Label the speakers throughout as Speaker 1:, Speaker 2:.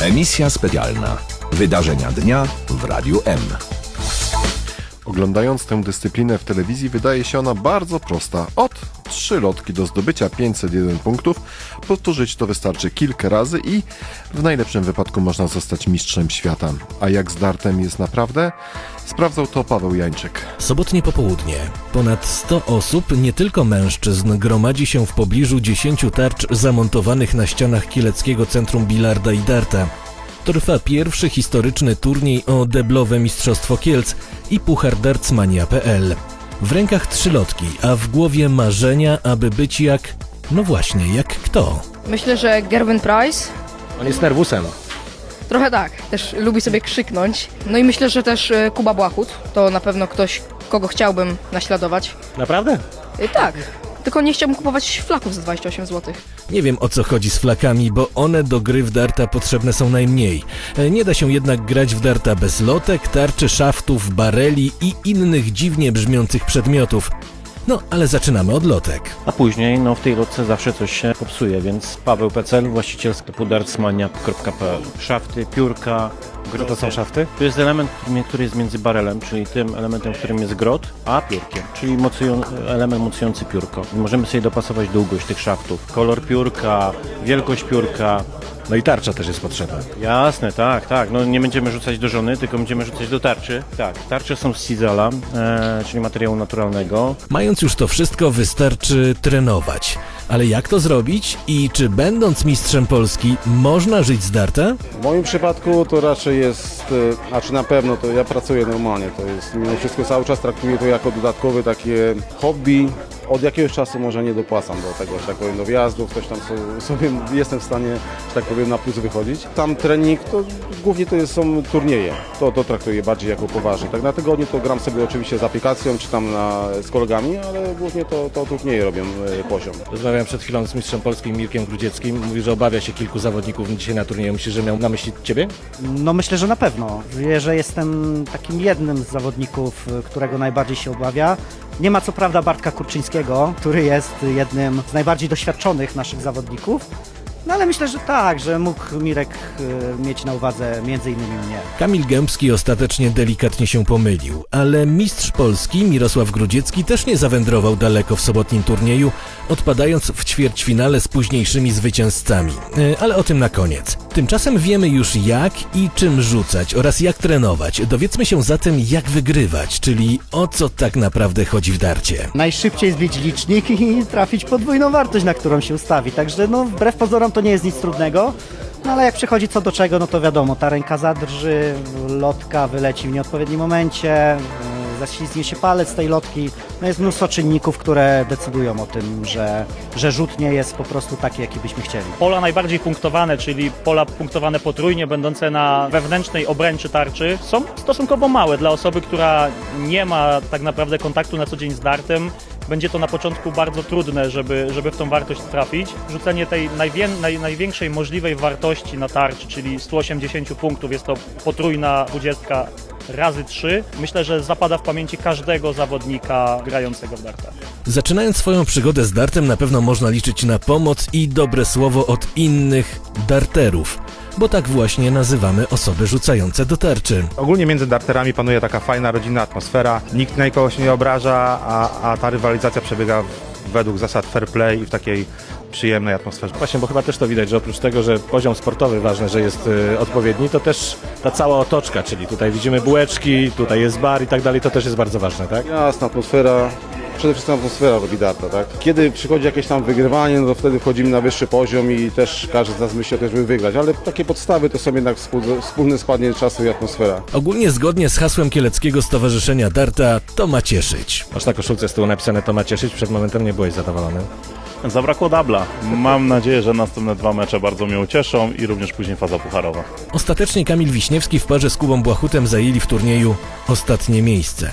Speaker 1: Emisja specjalna. Wydarzenia dnia w Radiu M.
Speaker 2: Oglądając tę dyscyplinę w telewizji wydaje się ona bardzo prosta. Od trzy lotki do zdobycia 501 punktów. Powtórzyć to wystarczy kilka razy i w najlepszym wypadku można zostać mistrzem świata. A jak z dartem jest naprawdę? Sprawdzał to Paweł Jańczyk.
Speaker 3: Sobotnie popołudnie. Ponad 100 osób, nie tylko mężczyzn, gromadzi się w pobliżu 10 tarcz zamontowanych na ścianach Kieleckiego Centrum Bilarda i Darta. Trwa pierwszy historyczny turniej o deblowe Mistrzostwo Kielc i Puchar Dartsmania.pl. W rękach trzylotki, a w głowie marzenia, aby być jak... No właśnie, jak kto?
Speaker 4: Myślę, że Gerwin Price.
Speaker 5: On jest nerwusem.
Speaker 4: Trochę tak, też lubi sobie krzyknąć. No i myślę, że też e, Kuba Błachut. To na pewno ktoś, kogo chciałbym naśladować.
Speaker 5: Naprawdę?
Speaker 4: E, Tak, tylko nie chciałbym kupować flaków za 28 zł.
Speaker 3: Nie wiem o co chodzi z flakami, bo one do gry w darta potrzebne są najmniej. E, Nie da się jednak grać w darta bez lotek, tarczy, szaftów, bareli i innych dziwnie brzmiących przedmiotów. No, ale zaczynamy od lotek.
Speaker 5: A później, no w tej lotce zawsze coś się popsuje, więc Paweł Pecel, właściciel sklepu dartsmania.pl. Szafty, piórka,
Speaker 6: Co to są szafty?
Speaker 5: To jest element, który- który jest między barelem, czyli tym elementem, w którym jest grot, a piórkiem, czyli mocują, element mocujący piórko. Możemy sobie dopasować długość tych szaftów, kolor piórka, wielkość piórka.
Speaker 6: No i tarcza też jest potrzebna.
Speaker 5: Jasne, tak, tak. No nie będziemy rzucać do żony, tylko będziemy rzucać do tarczy. Tak, tarcze są z cizela, e, czyli materiału naturalnego.
Speaker 3: Mając już to wszystko, wystarczy trenować. Ale jak to zrobić i czy będąc mistrzem Polski można żyć z darta?
Speaker 7: W moim przypadku to raczej jest, e, znaczy na pewno to ja pracuję normalnie, to jest mimo wszystko cały czas traktuję to jako dodatkowe takie hobby. Od jakiegoś czasu może nie dopłacam do tego, że tak powiem, do wjazdów, coś tam so- sobie jestem w stanie, że tak powiem, na plus wychodzić. Tam trening to głównie to jest, są turnieje, to, to traktuję bardziej jako poważnie. Tak na tygodniu to gram sobie oczywiście z aplikacją, czy tam na, z kolegami, ale głównie to, to turnieje robią e, poziom.
Speaker 6: Rozmawiałem przed chwilą z mistrzem polskim Mirkiem Grudzieckim. Mówi, że obawia się kilku zawodników dzisiaj na turnieju. Myślisz, że miał na myśli ciebie?
Speaker 8: No myślę, że na pewno. Wie, że jestem takim jednym z zawodników, y, którego najbardziej się obawia. Nie ma co prawda Bartka Kurczyńskiego, który jest jednym z najbardziej doświadczonych naszych zawodników. No ale myślę, że tak, że mógł Mirek y, mieć na uwadze między innymi mnie.
Speaker 3: Kamil Gębski ostatecznie delikatnie się pomylił, ale mistrz Polski Mirosław Grudziecki też nie zawędrował daleko w sobotnim turnieju, odpadając w ćwierćfinale z późniejszymi zwycięzcami. E, Ale o tym na koniec. Tymczasem wiemy już jak i czym rzucać oraz jak trenować. Dowiedzmy się zatem jak wygrywać, czyli o co tak naprawdę chodzi w darcie.
Speaker 8: Najszybciej zbić licznik i trafić podwójną wartość, na którą się ustawi. Także no wbrew pozorom to nie jest nic trudnego. No ale jak przychodzi co do czego, no to wiadomo, ta ręka zadrży, lotka wyleci w nieodpowiednim momencie, zaślizgnie się palec tej lotki. No jest mnóstwo czynników, które decydują o tym, że, że rzut nie jest po prostu taki, jaki byśmy chcieli.
Speaker 9: Pola najbardziej punktowane, czyli pola punktowane potrójnie, będące na wewnętrznej obręczy tarczy, są stosunkowo małe dla osoby, która nie ma tak naprawdę kontaktu na co dzień z dartem. Będzie to na początku bardzo trudne, żeby, żeby w tą wartość trafić. Rzucenie tej najwię, naj, największej możliwej wartości na tarczy, czyli 180 punktów, jest to potrójna 20 razy 3. Myślę, że zapada w pamięci każdego zawodnika grającego w darta.
Speaker 3: Zaczynając swoją przygodę z dartem na pewno można liczyć na pomoc i dobre słowo od innych darterów, bo tak właśnie nazywamy osoby rzucające do tarczy.
Speaker 10: Ogólnie między darterami panuje taka fajna, rodzinna atmosfera. Nikt na nikogo się nie obraża, a, a ta rywalizacja przebiega według zasad fair play i w takiej przyjemnej atmosferze.
Speaker 6: Właśnie, bo chyba też to widać, że oprócz tego, że poziom sportowy ważne, że jest y, odpowiedni, to też ta cała otoczka, czyli tutaj widzimy bułeczki, tutaj jest bar i tak dalej, to też jest bardzo ważne, tak?
Speaker 7: Jasna atmosfera, przede wszystkim atmosfera robi darta, tak? Kiedy przychodzi jakieś tam wygrywanie, no to wtedy wchodzimy na wyższy poziom i też każdy z nas myśli o tym, żeby wygrać, ale takie podstawy to są jednak wspólne, składnie czasu i atmosfera.
Speaker 3: Ogólnie zgodnie z hasłem Kieleckiego Stowarzyszenia Darta to ma cieszyć.
Speaker 6: Masz na koszulce z tyłu napisane to ma cieszyć, przed momentem nie byłeś zadowolony.
Speaker 11: Zabrakło dubla. Mam nadzieję, że następne dwa mecze bardzo mnie ucieszą i również później faza pucharowa.
Speaker 3: Ostatecznie Kamil Wiśniewski w parze z Kubą Błachutem zajęli w turnieju ostatnie miejsce.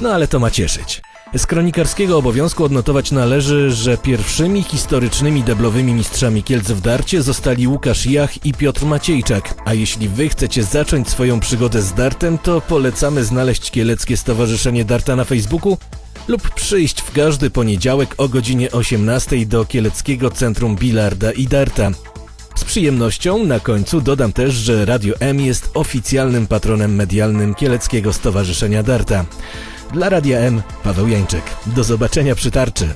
Speaker 3: No ale to ma cieszyć. Z kronikarskiego obowiązku odnotować należy, że pierwszymi historycznymi deblowymi mistrzami Kielc w darcie zostali Łukasz Jach i Piotr Maciejczak. A jeśli wy chcecie zacząć swoją przygodę z dartem, to polecamy znaleźć Kieleckie Stowarzyszenie Darta na Facebooku lub przyjść w każdy poniedziałek o godzinie 18 do Kieleckiego Centrum Bilarda i Darta. Z przyjemnością na końcu dodam też, że Radio M jest oficjalnym patronem medialnym Kieleckiego Stowarzyszenia Darta. Dla Radia M Paweł Jańczyk. Do zobaczenia przy tarczy.